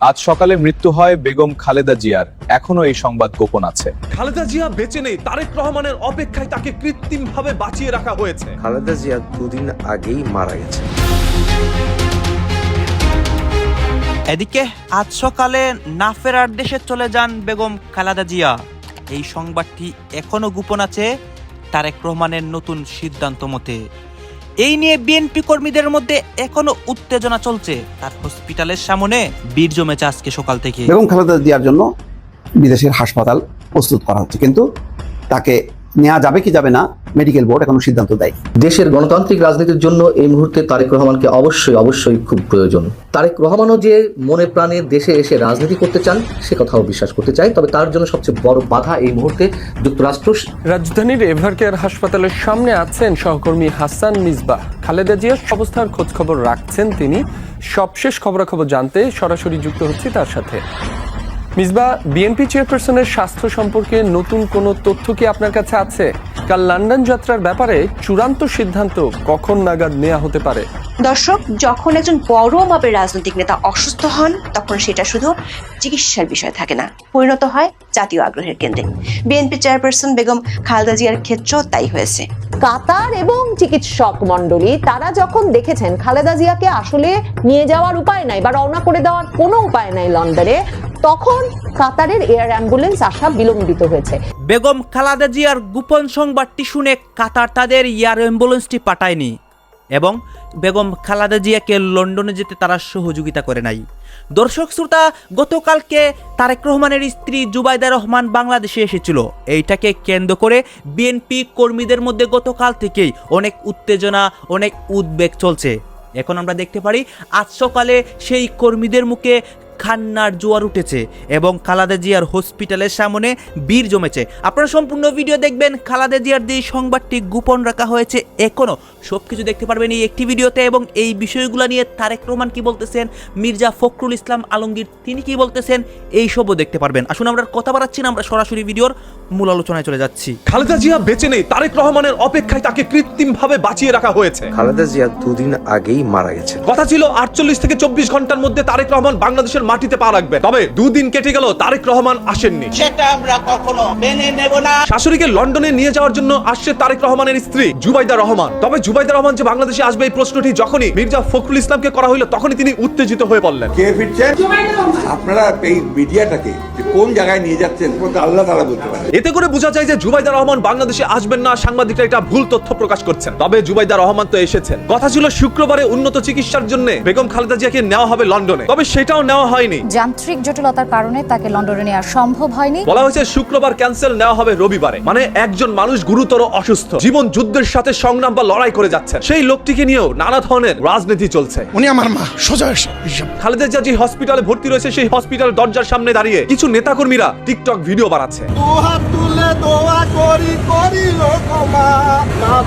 আজ সকালে মৃত্যু হয় বেগম খালেদা জিয়ার। এখনও এই সংবাদ গোপন আছে। খালেদা জিয়া বেঁচে নেই তারেক রহমানের অপেক্ষায় তাকে কৃত্রিম ভাবে বাঁচিয়ে রাখা হয়েছে। খালেদা জিয়া দুদিন আগেই মারা গেছে। এদিকে আজ সকালে না ফেরার দেশে চলে যান বেগম খালেদা জিয়া। এই সংবাদটি এখনও গোপন আছে তারেক রহমানের নতুন সিদ্ধান্ত মতে। এই নিয়ে বিএনপি কর্মীদের মধ্যে এখনও উত্তেজনা চলছে। তার হসপিটালের সামনে বীর জমেছে আজকে সকাল থেকে। বেগম খালেদা জিয়ার জন্য বিদেশের হাসপাতাল প্রস্তুত করা হচ্ছে। কিন্তু তাকে নেওয়া যাবে কি যাবে না মেডিকেল বোর্ড এখনও সিদ্ধান্ত দেয় দেশের গণতান্ত্রিক রাজনীতির জন্য এই মুহূর্তে তারেক রহমানকে অবশ্যই অবশ্যই খুব প্রয়োজন। তারেক রহমানও যে মনে প্রাণে দেশে এসে রাজনীতি করতে চান সে কথাও বিশ্বাস করতে চাই তবে তার জন্য সবচেয়ে বড় বাধা এই মুহূর্তে যুক্তরাষ্ট্র। রাজধানীর এভারকেয়ার হাসপাতালের সামনে আছেন সহকর্মী হাসান মিসবাহ। খালেদা জিয়ার অবস্থার খোঁজ খবর রাখছেন তিনি। সবশেষ খবরাখবর জানতে সরাসরি যুক্ত হচ্ছি তার সাথে। মিসবাহ বিএনপি চেয়ারপারসনের স্বাস্থ্য সম্পর্কে নতুন কোনো তথ্য কি আপনার কাছে আছে? কাল লন্ডন যাত্রার ব্যাপারে চূড়ান্ত সিদ্ধান্ত কখন নাগাদ নেওয়া হতে পারে? দর্শক যখন একজন বড় মাপের রাজনৈতিক নেতা অসুস্থ হন তখন সেটা শুধু চিকিৎসার বিষয় থাকে না পরিণত হয় জাতীয় আগ্রহের কেন্দ্রে। বিএনপি চেয়ারপারসন বেগম খালেদা জিয়ার ক্ষেত্রেও তাই হয়েছে। কাতার এবং চিকিৎসক মণ্ডলী তারা যখন দেখেছেন খালেদা জিয়াকে আসলে নিয়ে যাওয়ার উপায় নাই বা রওনা করে দেওয়ার কোনো উপায় নাই লন্ডনে তখন কাতারের এয়ার অ্যাম্বুলেন্স আসা বিলম্বিত হয়েছে। বেগম খালেদা জিয়ার গোপন সংবাদটি শুনে কাতার তাদের এয়ার অ্যাম্বুলেন্সটি পাঠায়নি এবং বেগম খালাদা জিয়াকে লন্ডনে যেতে তারা সহযোগিতা করে নাই। দর্শক শ্রোতা, গতকালকে তারেক রহমানের স্ত্রী জুবাইদা রহমান বাংলাদেশে এসেছিল। এইটাকে কেন্দ্র করে বিএনপি কর্মীদের মধ্যে গতকাল থেকেই অনেক উত্তেজনা, অনেক উদ্বেগ চলছে। এখন আমরা দেখতে পারি, আজ সকালে সেই কর্মীদের মুখে খান্নার জোয়ার উঠেছে এবং খালাদা জিয়ার হসপিটালের সামনে বীর জমেছে। আপনারা সম্পূর্ণ ভিডিও দেখবেন খালাদা জিয়ার যে সংবাদটি গোপন রাখা হয়েছে এখনও সব কিছু দেখতে পারবেন এই একটি ভিডিওতে এবং এই বিষয়গুলো নিয়ে তারেক রহমান কি বলতেছেন মির্জা ফখরুল ইসলাম আলমগীর তিনি কি বলতেছেন এই সবও দেখতে পারবেন। আসুন আমরা কথা বাড়াচ্ছি না আমরা সরাসরি ভিডিওর মূল আলোচনায় চলে যাচ্ছি। খালেদা জিয়া বেঁচে নেই তারেক রহমানের অপেক্ষায় তাকে কৃত্রিম ভাবে বাঁচিয়ে রাখা হয়েছে। খালেদা জিয়া দুদিন আগেই মারা গেছে কথা ছিল আটচল্লিশ থেকে চব্বিশ ঘণ্টার মধ্যে তারেক রহমান বাংলাদেশের মাটিতে পা রাখবে। তবে দুদিন কেটে গেল তারেক রহমান আসেননি। সেটা আমরা কখনো মেনে নেব না। শাশুড়িকে লন্ডনে নিয়ে যাওয়ার জন্য আসছে তারেক রহমানের স্ত্রী জুবাইদা রহমান। তবে জুবাইদা রহমান যে বাংলাদেশে আসবে এই প্রশ্নটি যখনই মির্জা ফখরুল ইসলামকে করা হইল তখনই তিনি উত্তেজিত হয়ে পড়লেন। কে ফিরছেন? আপনারা এই মিডিয়াটাকে যে কোন জায়গায় নিয়ে যাচ্ছেন আল্লাহ তারা বলতে পারে এতে করে বোঝা যায় যে জুবাইদা রহমান বাংলাদেশে আসবেন না সাংবাদিকরা এটা ভুল তথ্য প্রকাশ করছেন। তবে জুবাইদা রহমান তো এসেছেন। কথা ছিল শুক্রবারে উন্নত চিকিৎসার জন্য বেগম খালেদা জিয়াকে নেওয়া হবে লন্ডনে। তবে সেটাও নেওয়া হয়নি। যান্ত্রিক জটিলতার কারণে তাকে লন্ডনে নেওয়া সম্ভব হয়নি। বলা হয়েছে শুক্রবার ক্যান্সেল নেওয়া হবে রবিবারে। মানে একজন মানুষ গুরুতর অসুস্থ। জীবন যুদ্ধের সাথে সংগ্রাম বা লড়াই করে যাচ্ছেন। সেই লোকটিকে নিয়েও নানা ধরনের রাজনীতি চলছে। উনি আমার মা সোজা এসে খালেদা জিয়া যে হসপিটালে ভর্তি রয়েছে সেই হসপিটাল দরজার সামনে দাঁড়িয়ে কিছু নেতাকর্মীরা টিকটক ভিডিও বানাচ্ছে। দুহাত তুলে দোয়া করি করি লোকমা।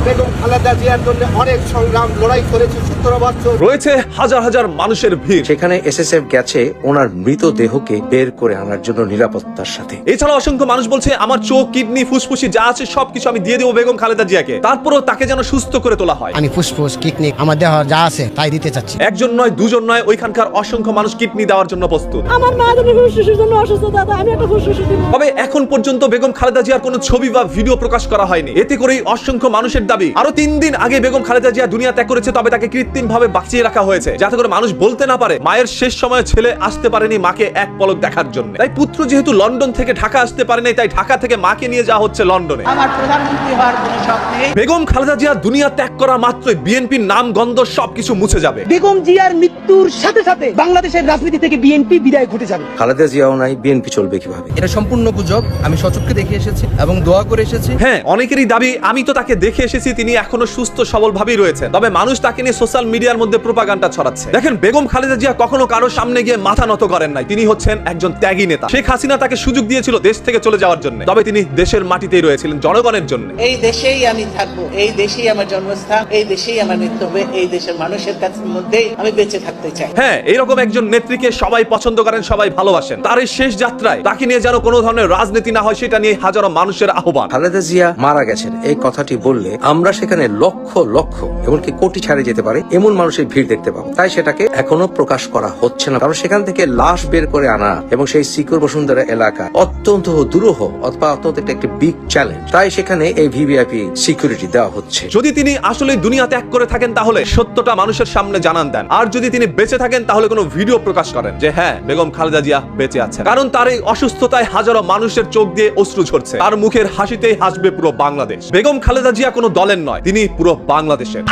বেগম খালেদা জিয়ার জন্য অনেক সংগ্রাম লড়াই করেছে সতেরো বছর। রয়েছে হাজার হাজার মানুষের ভিড়। সেখানে এসএসএফ গেছে ওনার মৃতদেহকে বের করে আনার জন্য নিরাপত্তার সাথে। এছাড়া অসংখ্য মানুষ বলছে আমার চোখ কিডনি ফুসফুসি যা আছে সবকিছু আমি দিয়ে দেবো বেগম খালেদা জিয়াকে। তারপরেও তাকে যেন সুস্থ করে তোলা হয়। আমি ফুসফুস কিডনি আমার দেহ যা আছে তাই দিতে চাচ্ছি। একজন নয় দুজন নয় ওইখানকার অসংখ্য মানুষ কিডনি দেওয়ার জন্য প্রস্তুত। আমার মা যদি ফুসফুসের জন্য অসুস্থ দাদা আমি একটা ফুসফুস তবে এখন পর্যন্ত বেগম খালেদা জিয়ার কোনো ছবি বা ভিডিও প্রকাশ করা হয়নি। এতে করেই অসংখ্য মানুষের দাবি। আরও তিন দিন আগে বেগম খালেদা জিয়া দুনিয়া ত্যাগ করেছে তবে তাকে কৃত্রিম ভাবে বাঁচিয়ে রাখা হয়েছে যাতে করে মানুষ বলতে না পারে মায়ের শেষ সময় ছেলে আসতে পারেনি মাকে এক পলক দেখার জন্য। তাই পুত্র যেহেতু লন্ডন থেকে ঢাকা আসতে পারেনি তাই ঢাকা থেকে মাকে নিয়ে যাওয়া হচ্ছে লন্ডনে। আমার প্রধানমন্ত্রী হওয়ার কোনো শখ নেই। বেগম খালেদা জিয়া দুনিয়া ত্যাগ করা মাত্রই বিএনপির নাম গন্ধ সবকিছু মুছে যাবে। বেগম জিয়ার মৃত্যুর সাথে সাথে বাংলাদেশের রাজনীতি থেকে বিএনপি বিদায় ঘটে যাবে। খালেদা জিয়াও নাই বিএনপি চলবে কীভাবে? এটা সম্পূর্ণ গুজব আমি সচক্ষে দেখে এসেছি এবং দোয়া করে এসেছি। হ্যাঁ অনেকেরই দাবি আমি তো তাকে দেখে এসেছি তিনি এখনও সুস্থ সবল ভাবেই রয়েছেন। তবে মানুষ তাকে নিয়ে সোশ্যাল মিডিয়ার মধ্যে প্রোপাগান্ডা ছড়াচ্ছে। দেখেন বেগম খালেদা জিয়া কখনো কারও সামনে গিয়ে মাথা নত করেন নাই। তিনি হচ্ছেন একজন ত্যাগী নেতা। শেখ হাসিনা তাকে সুযোগ দিয়েছিল দেশ থেকে চলে যাওয়ার জন্য। তবে তিনি দেশের মাটিতেই রয়েছিলেন জনগণের জন্য। এই দেশেই আমি থাকব এই দেশেই আমার জন্মস্থান এই দেশেই আমার মৃত্যু হবে এই দেশের মানুষের কাছে মধ্যেই আমি বেঁচে থাকতে চাই। হ্যাঁ এইরকম একজন নেত্রীকে সবাই পছন্দ করেন সবাই ভালোবাসেন। তার এই শেষ যাত্রায় তাকে নিয়ে যেন কোনো ধরনের রাজনীতি না হয় সেটা নিয়ে হাজারো মানুষের আহ্বান। খালেদা জিয়া মারা গেছেন এই কথাটি বললে আমরা সেখানে লক্ষ লক্ষ, এমনকি কোটি ছাড়ে যেতে পারে, এমন মানুষের ভিড় দেখতে পাবো। তাই সেটাকে এখনও প্রকাশ করা হচ্ছে না, কারণ সেখান থেকে লাশ বের করে আনা এবং সেই সিকিউর বসুন্ধরা এলাকা অত্যন্ত দুরূহ অথবা অত্যন্ত একটা বিগ চ্যালেঞ্জ তাই সেখানে এই ভিভিআইপি সিকিউরিটি দেওয়া হচ্ছে। যদি তিনি আসলে দুনিয়া ত্যাগ করে থাকেন তাহলে সত্যটা মানুষের সামনে জানান দেন। আর যদি তিনি বেঁচে থাকেন তাহলে কোনো ভিডিও প্রকাশ করেন যে হ্যাঁ বেগম খালেদা জিয়া বেঁচে আছেন। কারণ তার এই অসুস্থতায় হাজারো মানুষের চোখ দিয়ে অশ্রু ঝরছে। তার মুখের হাসিতেই হাসবে পুরো বাংলাদেশ। বেগম খালেদা জিয়া কোনো দলের নয় তিনি পুরো বাংলাদেশের।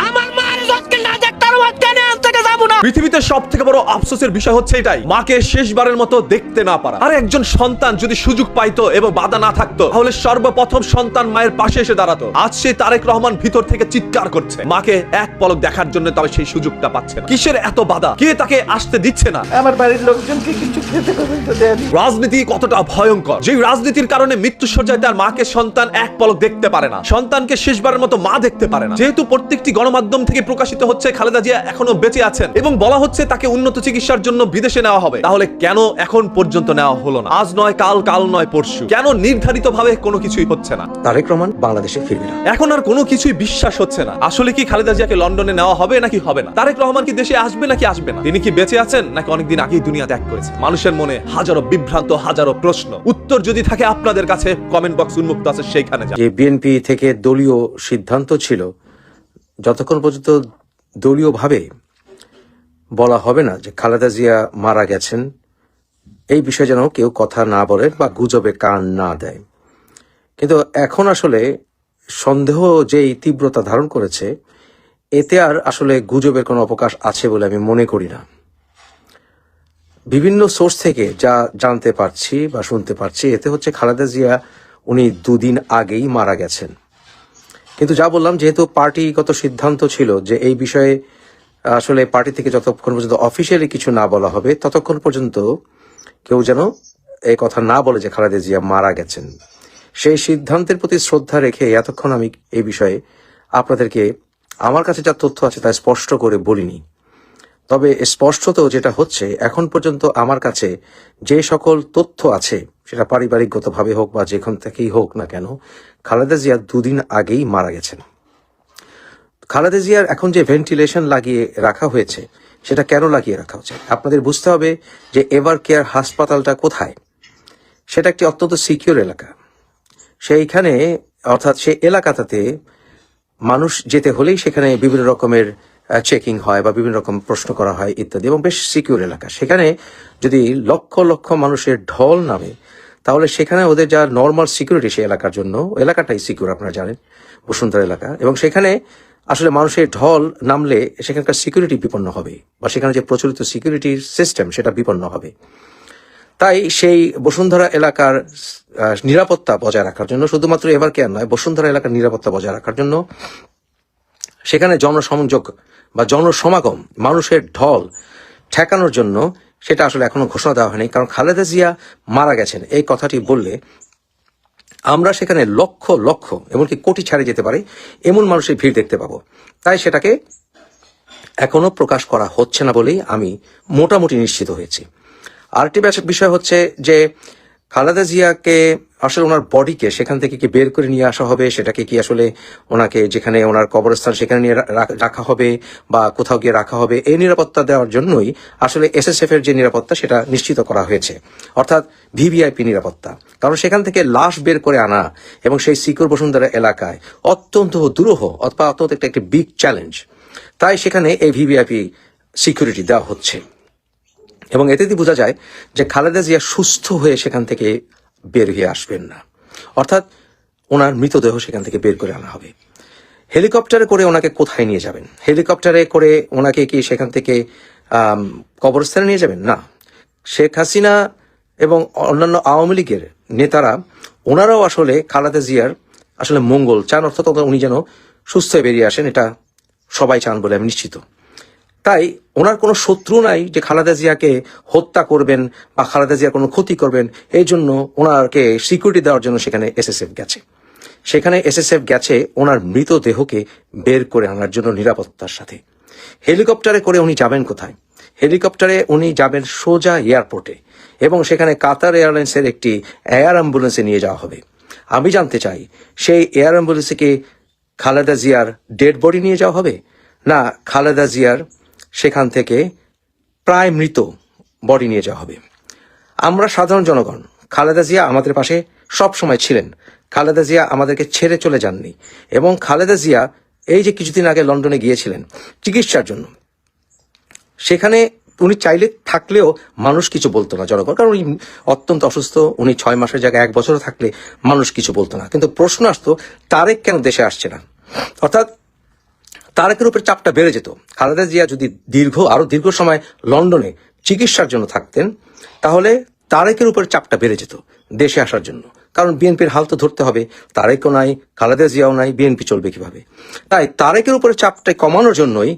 পৃথিবীতে সব থেকে বড় আফসোসের বিষয় হচ্ছে এটাই। মাকে শেষবারের মতো দেখতে না পারা। আর একজন সন্তান যদি সুযোগ পাইতো এবং বাধা না থাকতো তাহলে সর্বপ্রথম সন্তান মায়ের পাশে এসে দাঁড়াতো। আজ সেই তারেক রহমান ভিতর থেকে চিৎকার করছে। মাকে এক পলক দেখার জন্য তবে সেই সুযোগটা পাচ্ছে না। কিসের এত বাধা? কে তাকে আসতে দিচ্ছে না? আমার বাড়ির লোকজনকে কিছু খেতে রাজনীতি কতটা ভয়ঙ্কর। যে রাজনীতির কারণে মৃত্যু সজ্জায় তার মাকে সন্তান এক পলক দেখতে পারে না সন্তানকে শেষবারের মতো মা দেখতে পারে না। যেহেতু প্রত্যেকটি গণমাধ্যম থেকে প্রকাশিত হচ্ছে খালেদা জিয়া এখনও বেঁচে আছেন এবং বলা হচ্ছে তাকে উন্নত চিকিৎসার জন্য বিদেশে নেওয়া হবে। তাহলে কেন এখন পর্যন্ত নেওয়া হলো না? আজ নয় কাল কাল নয় পরশু। কেন নির্ধারিত ভাবে কোনো কিছুই হচ্ছে না? তারেক রহমান বাংলাদেশে ফিরবে না। এখন আর কোনো কিছুই বিশ্বাস হচ্ছে না। আসলে কি খালেদা জিয়াকে লন্ডনে নেওয়া হবে নাকি হবে না? তারেক রহমান কি দেশে আসবে নাকি আসবে না? তিনি কি বেঁচে আছেন নাকি অনেকদিন আগেই দুনিয়া ত্যাগ করেছে? মানুষের মনে হাজারো বিভ্রান্ত হাজারো প্রশ্ন। উত্তর যদি থাকে আপনাদের কাছে কমেন্ট বক্স উন্মুক্ত আছে সেইখানে যান। যে বিএনপি থেকে দলীয় সিদ্ধান্ত ছিল যতক্ষণ পর্যন্ত দলীয়ভাবে বলা হবে না যে খালেদা জিয়া মারা গেছেন। এই বিষয়ে যেন কেউ কথা না বলে বা গুজবে কান না দেয়। কিন্তু এখন আসলে সন্দেহ যেই তীব্রতা ধারণ করেছে, এতে আর আসলে গুজবের কোনো অবকাশ আছে বলে আমি মনে করি না। বিভিন্ন সোর্স থেকে যা জানতে পারছি বা শুনতে পারছি, এতে হচ্ছে খালেদা জিয়া উনি দুদিন আগেই মারা গেছেন। কিন্তু যা বললাম, যেহেতু পার্টিগত সিদ্ধান্ত ছিল যে এই বিষয়ে আসলে পার্টি থেকে যতক্ষণ পর্যন্ত অফিসিয়ালি কিছু না বলা হবে, ততক্ষণ পর্যন্ত কেউ যেন এই কথা না বলে যে খালেদা জিয়া মারা গেছেন। সেই সিদ্ধান্তের প্রতি শ্রদ্ধা রেখে এতক্ষণ আমি এই বিষয়ে আপনাদেরকে আমার কাছে যা তথ্য আছে তা স্পষ্ট করে বলিনি। তবে স্পষ্টত যেটা হচ্ছে, এখন পর্যন্ত আমার কাছে যে সকল তথ্য আছে, সেটা পারিবারিকগতভাবে হোক বা যেখান থেকেই হোক না কেন, খালেদা জিয়া দুদিন আগেই মারা গেছেন। খালেদা জিয়ার এখন যে ভেন্টিলেশন লাগিয়ে রাখা হয়েছে, সেটা কেন লাগিয়ে রাখা হচ্ছে? আপনাদের বুঝতে হবে যে এভার কেয়ার হাসপাতালটা কোথায়? সেটা একটি অত্যন্ত সিকিউর এলাকা। সেইখানে, অর্থাৎ সেই এলাকাটাতে মানুষ যেতে হলেই সেখানে বিভিন্ন রকমের চেকিং হয় বা বিভিন্ন রকম প্রশ্ন করা হয় ইত্যাদি এবং বেশ সিকিউর এলাকা। সেখানে যদি লক্ষ লক্ষ মানুষের ঢল নামে, তাহলে সেখানে ওদের যা নর্মাল সিকিউরিটি সেই এলাকার জন্য, এলাকাটাই সিকিউর আপনারা জানেন, বসুন্ধরা এলাকা। এবং সেখানে আসলে মানুষের ঢল নামলে সেখানকার সিকিউরিটি বিপন্ন হবে বা সেখানে যে প্রচলিত সিকিউরিটি সিস্টেম সেটা বিপন্ন হবে। তাই সেই বসুন্ধরা এলাকার নিরাপত্তা বজায় রাখার জন্য, শুধুমাত্র এবার কেয়ার নয়, বসুন্ধরা এলাকার নিরাপত্তা বজায় রাখার জন্য সেখানে জনসংযোগ বা জনসমাগম, মানুষের ঢল ঠেকানোর জন্য সেটা আসলে এখনও ঘোষণা দেওয়া হয়নি। কারণ খালেদা জিয়া মারা গেছেন, এই কথাটি বললে আমরা সেখানে লক্ষ লক্ষ, এমনকি কোটি ছাড়ে যেতে পারে, এমন মানুষের ভিড় দেখতে পাবো। তাই সেটাকে এখনও প্রকাশ করা হচ্ছে না বলেই আমি মোটামুটি নিশ্চিত হয়েছি। আরেকটি বিষয় হচ্ছে যে খালেদা জিয়াকে আসলে ওনার বডিকে সেখান থেকে কি বের করে নিয়ে আসা হবে? সেটাকে কি আসলে ওনাকে যেখানে ওনার কবরস্থান সেখানে নিয়ে রাখা হবে বা কোথাও গিয়ে রাখা হবে? এই নিরাপত্তা দেওয়ার জন্যই আসলে এসএসএফ এর যে নিরাপত্তা সেটা নিশ্চিত করা হয়েছে। অর্থাৎ ভিভিআইপি নিরাপত্তা। কারণ সেখান থেকে লাশ বের করে আনা এবং সেই সিকিউর বসুন্ধরা এলাকায় অত্যন্ত দুরূহ অথবা অত্যন্ত একটা, একটি বিগ চ্যালেঞ্জ তাই সেখানে এই ভিভিআইপি সিকিউরিটি দেওয়া হচ্ছে। এবং এতেই বোঝা যায় যে খালেদা জিয়া সুস্থ হয়ে সেখান থেকে বের হয়ে আসবেন না। অর্থাৎ ওনার মৃতদেহ সেখান থেকে বের করে আনা হবে। হেলিকপ্টারে করে ওনাকে কোথায় নিয়ে যাবেন? হেলিকপ্টারে করে ওনাকে কি সেখান থেকে কবরস্থানে নিয়ে যাবেন? না। শেখ হাসিনা এবং অন্যান্য আওয়ামী লীগের নেতারা, ওনারাও আসলে খালাদা জিয়ার আসলে মঙ্গল চান। অর্থাৎ উনি যেন সুস্থ বেরিয়ে আসেন, এটা সবাই চান বলে আমি নিশ্চিত। তাই ওনার কোনো শত্রু নাই যে খালেদা জিয়াকে হত্যা করবেন বা খালেদা জিয়ার কোনো ক্ষতি করবেন। এই জন্য ওনাকে সিকিউরিটি দেওয়ার জন্য সেখানে এসএসএফ গেছে। সেখানে এসএসএফ গেছে ওনার মৃতদেহকে বের করে আনার জন্য নিরাপত্তার সাথে। হেলিকপ্টারে করে উনি যাবেন কোথায়? হেলিকপ্টারে উনি যাবেন সোজা এয়ারপোর্টে এবং সেখানে কাতার এয়ারলাইন্সের একটি এয়ার অ্যাম্বুলেন্সে নিয়ে যাওয়া হবে। আমি জানতে চাই, সেই এয়ার অ্যাম্বুলেন্সে কি খালেদা জিয়ার ডেড বডি নিয়ে যাওয়া হবে? না, খালেদা জিয়ার সেখান থেকে প্রায় মৃত বডি নিয়ে যাওয়া হবে। আমরা সাধারণ জনগণ, খালেদা জিয়া আমাদের পাশে সব সময় ছিলেন। খালেদা জিয়া আমাদেরকে ছেড়ে চলে যাননি এবং খালেদা জিয়া এই যে কিছুদিন আগে লন্ডনে গিয়েছিলেন চিকিৎসার জন্য, সেখানে উনি চাইলে থাকলেও মানুষ কিছু বলতো না জনগণ। কারণ উনি অত্যন্ত অসুস্থ, উনি ছয় মাসের জায়গায় এক বছর থাকলে মানুষ কিছু বলতো না। কিন্তু প্রশ্ন আসতো, তারেক কেন দেশে আসছে না? অর্থাৎ তারেকের উপর চাপটা বেড়ে যেত। খালেদা জিয়া যদি দীর্ঘ, আরও দীর্ঘ সময় লন্ডনে চিকিৎসার জন্য থাকতেন, তাহলে তারেকের উপর চাপটা বেড়ে যেত দেশে আসার জন্য। কারণ বিএনপির হাল তো ধরতে হবে, তারেকও নাই, খালেদা জিয়াও নাই, বিএনপি চলবে কীভাবে? তাই তারেকের উপরে চাপটা কমানোর জন্যই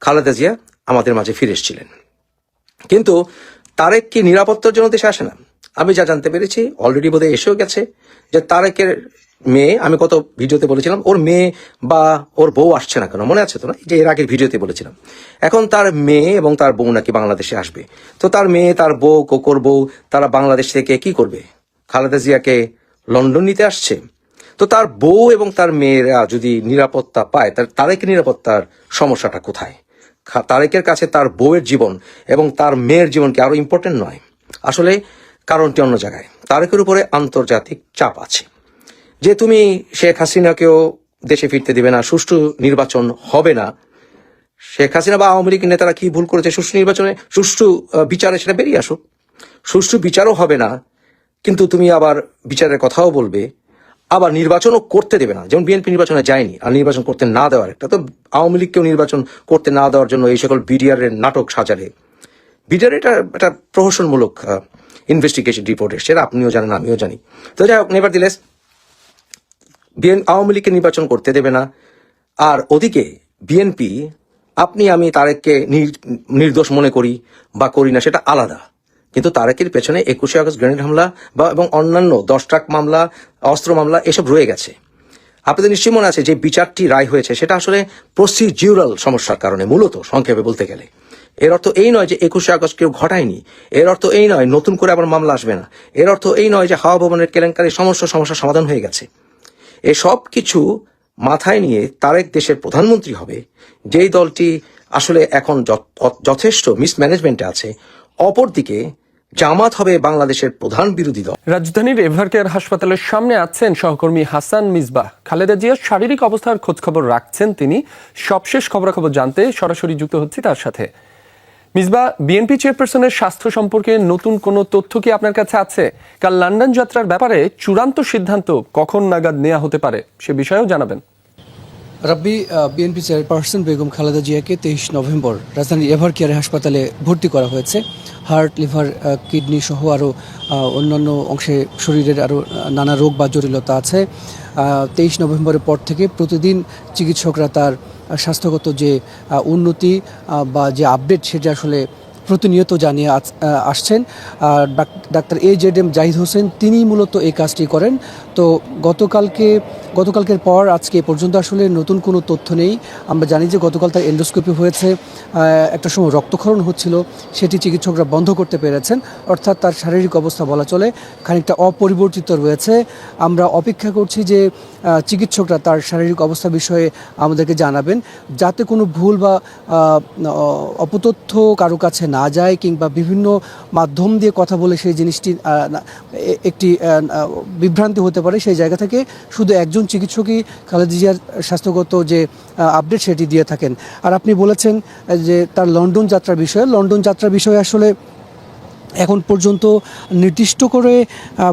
খালেদা জিয়া আমাদের মাঝে ফিরে এসেছিলেন। কিন্তু তারেক কি নিরাপত্তার জন্য দেশে আসে না? আমি যা জানতে পেরেছি অলরেডি বোধহয় এসেও গেছে যে তারেকের মেয়ে, আমি কত ভিডিওতে বলেছিলাম, ওর মেয়ে বা ওর বউ আসছে না কেন? মনে আছে তো না? যে এর আগের ভিডিওতে বলেছিলাম। এখন তার মেয়ে এবং তার বউ নাকি বাংলাদেশে আসবে। তো তার মেয়ে, তার বউ, কোকর বউ, তারা বাংলাদেশ থেকে কি করবে? খালেদা জিয়াকে লন্ডন নিতে আসছে? তো তার বউ এবং তার মেয়েরা যদি নিরাপত্তা পায়, তার তারেক নিরাপত্তার সমস্যাটা কোথায়? তারেকের কাছে তার বউয়ের জীবন এবং তার মেয়ের জীবন কি আরও ইম্পর্টেন্ট নয়? আসলে কারণটি অন্য জায়গায়। তারেকের উপরে আন্তর্জাতিক চাপ আছে। যে তুমি শেখ হাসিনাকেও দেশে ফিরতে দিবে না, সুষ্ঠু নির্বাচন হবে না, শেখ হাসিনা বা আওয়ামী লীগের নেতারা কি ভুল করেছে সুষ্ঠু নির্বাচনে? সুষ্ঠু বিচারে সেটা বেরিয়ে আসুক। সুষ্ঠু বিচারও হবে না, কিন্তু তুমি আবার বিচারের কথাও বলবে, আবার নির্বাচনও করতে দেবে না। যেমন বিএনপি নির্বাচনে যায়নি, আর নির্বাচন করতে না দেওয়ার একটা। তো আওয়ামী লীগকেও নির্বাচন করতে না দেওয়ার জন্য এই সকল বিডিআর এর নাটক সাজালে। বিডিআর এটা একটা প্রহসনমূলক ইনভেস্টিগেশন রিপোর্ট এসছে আপনিও জানেন, আমিও জানি। তো যাই হোক নেভার দিলেস বিএন আওয়ামী লীগকে নির্বাচন করতে দেবে না। আর ওদিকে বিএনপি, আপনি, আমি তারেককে নির- নির্দোষ মনে করি বা করি না, সেটা আলাদা। কিন্তু তারেকের পেছনে একুশে আগস্ট গ্রেনেড হামলা বা, এবং অন্যান্য দশ ট্রাক মামলা, অস্ত্র মামলা, এসব রয়ে গেছে। আপনাদের নিশ্চয়ই মনে আছে যে বিচারটি রায় হয়েছে, সেটা আসলে প্রসিডিউরাল সমস্যার কারণে, মূলত সংক্ষেপে বলতে গেলে। এর অর্থ এই নয় যে একুশে আগস্ট কেউ ঘটায়নি। এর অর্থ এই নয় নতুন করে আবার মামলা আসবে না। এর অর্থ এই নয় যে হাওয়া ভবনের কেলেঙ্কারি সমস্ত সমস্যার সমাধান হয়ে গেছে। এসব কিছু মাথায় নিয়ে তারেক দেশের প্রধানমন্ত্রী হবে। যেই দলটি আসলে এখন যথ- যথেষ্ট মিসম্যানেজমেন্টে আছে, অপরদিকে জামাত হবে বাংলাদেশের প্রধান বিরোধী দল। রাজধানীর এভারকেয়ার হাসপাতালের সামনে আছেন সহকর্মী হাসান মিসবাহ খালেদা জিয়ার শারীরিক অবস্থার খোঁজখবর রাখছেন তিনি। সবশেষ খবরাখবর জানতে সরাসরি যুক্ত হচ্ছি তার সাথে। মিসবা বিএনপি চেয়ারপারসনের স্বাস্থ্য সম্পর্কে নতুন কোনো তথ্য কি আপনার কাছে আছে? কাল লন্ডন যাত্রার ব্যাপারে চূড়ান্ত সিদ্ধান্ত কখন নাগাদ নেওয়া হতে পারে, সে বিষয়েও জানাবেন। রাব্বি বিএনপি চেয়ারপারসন বেগম খালেদা জিয়াকে তেইশ নভেম্বর রাজধানীর এভার কেয়ার হাসপাতালে ভর্তি করা হয়েছে। হার্ট, লিভার কিডনি সহ আরও অন্যান্য অংশে শরীরের আরও নানা রোগ বা জটিলতা আছে। তেইশ নভেম্বরের পর থেকে প্রতিদিন চিকিৎসকরা তার স্বাস্থ্যগত যে উন্নতি বা যে আপডেট সেটা আসলে প্রতিনিয়ত জানিয়ে আস- আসছেন। Doctor A Z M Zahid Hossain তিনি মূলত এই কাজটি করেন। তো গতকালকে গতকালকের পর আজকে পর্যন্ত আসলে নতুন কোনো তথ্য নেই। আমরা জানি যে গতকাল তার এন্ডোস্কোপি হয়েছে একটা সময় রক্তক্ষরণ হচ্ছিল, সেটি চিকিৎসকরা বন্ধ করতে পেরেছেন, অর্থাৎ তার শারীরিক অবস্থা বলা চলে, খানিকটা অপরিবর্তিত রয়েছে। আমরা অপেক্ষা করছি যে চিকিৎসকরা তার শারীরিক অবস্থা বিষয়ে আমাদেরকে জানাবেন, যাতে কোনো ভুল বা অপতথ্য কারও কাছে না যায় কিংবা বিভিন্ন মাধ্যম দিয়ে কথা বলে সেই জিনিসটি একটি বিভ্রান্তি হতে পারে সেই জায়গা থেকে শুধু একজন চিকিৎসকই খালেদা জিয়ার স্বাস্থ্যগত যে আপডেট সেটি দিয়ে থাকেন। আর আপনি বলেছেন যে তার লন্ডন যাত্রার বিষয়ে। লন্ডন যাত্রার বিষয়ে আসলে এখন পর্যন্ত নির্দিষ্ট করে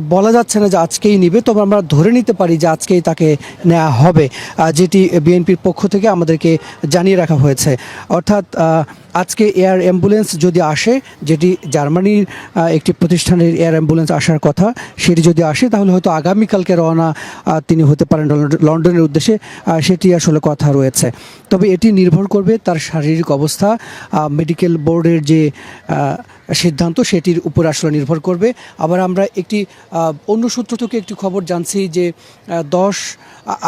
বলা যাচ্ছে না যে আজকেই নিবে, তবে আমরা ধরে নিতে পারি যে আজকেই তাকে নেওয়া হবে যেটি বিএনপির পক্ষ থেকে আমাদেরকে জানিয়ে রাখা হয়েছে। অর্থাৎ আজকে এয়ার অ্যাম্বুলেন্স যদি আসে, যেটি জার্মানির একটি প্রতিষ্ঠানের এয়ার অ্যাম্বুলেন্স আসার কথা, সেটি যদি আসে, তাহলে হয়তো আগামীকালকে রওনা তিনি হতে পারেন লন্ডন- লন্ডনের উদ্দেশ্যে সেটি আসলে কথা রয়েছে। তবে এটি নির্ভর করবে তার শারীরিক অবস্থা মেডিকেল বোর্ডের যে সিদ্ধান্ত সেটির উপর আসলে নির্ভর করবে। আবার আমরা একটি অন্য সূত্র থেকে একটি খবর জানছি যে দশ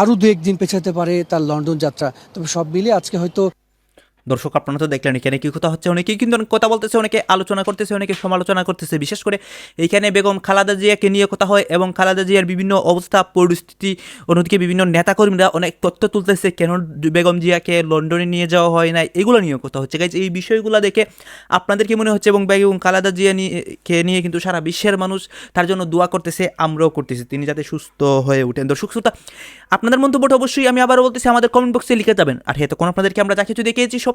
আরও দু একদিন পেছাতে পারে তার লন্ডন যাত্রা। তবে সব মিলিয়ে আজকে হয়তো দর্শক আপনারা তো দেখলেন, এখানে কি কথা হচ্ছে? অনেকেই কিন্তু কথা বলতেছে, অনেকে আলোচনা করতেছে, অনেকে সমালোচনা করতেছে। বিশেষ করে এইখানে বেগম খালাদা জিয়াকে নিয়ে কথা হয় এবং খালাদা জিয়ার বিভিন্ন অবস্থা, পরিস্থিতি, অন্যদিকে বিভিন্ন নেতাকর্মীরা অনেক তথ্য তুলতেছে, কেন বেগম জিয়াকে লন্ডনে নিয়ে যাওয়া হয় না এগুলো নিয়ে কথা হচ্ছে। গাইজ এই বিষয়গুলো দেখে আপনাদের কি মনে হচ্ছে? এবং বেগম খালাদা জিয়া নিয়ে নিয়ে কিন্তু সারা বিশ্বের মানুষ তার জন্য দোয়া করতেছে, আমরাও করতেছি। তিনি যাতে সুস্থ হয়ে উঠেন। দর্শক শ্রোতা, আপনাদের মন্তব্যটা অবশ্যই আমি আবারও বলতেছি, আমাদের কমেন্ট বক্সে লিখে যাবেন। আর হ্যাঁ তখন আপনাদেরকে আমরা যা কিছু দেখিয়েছি, সব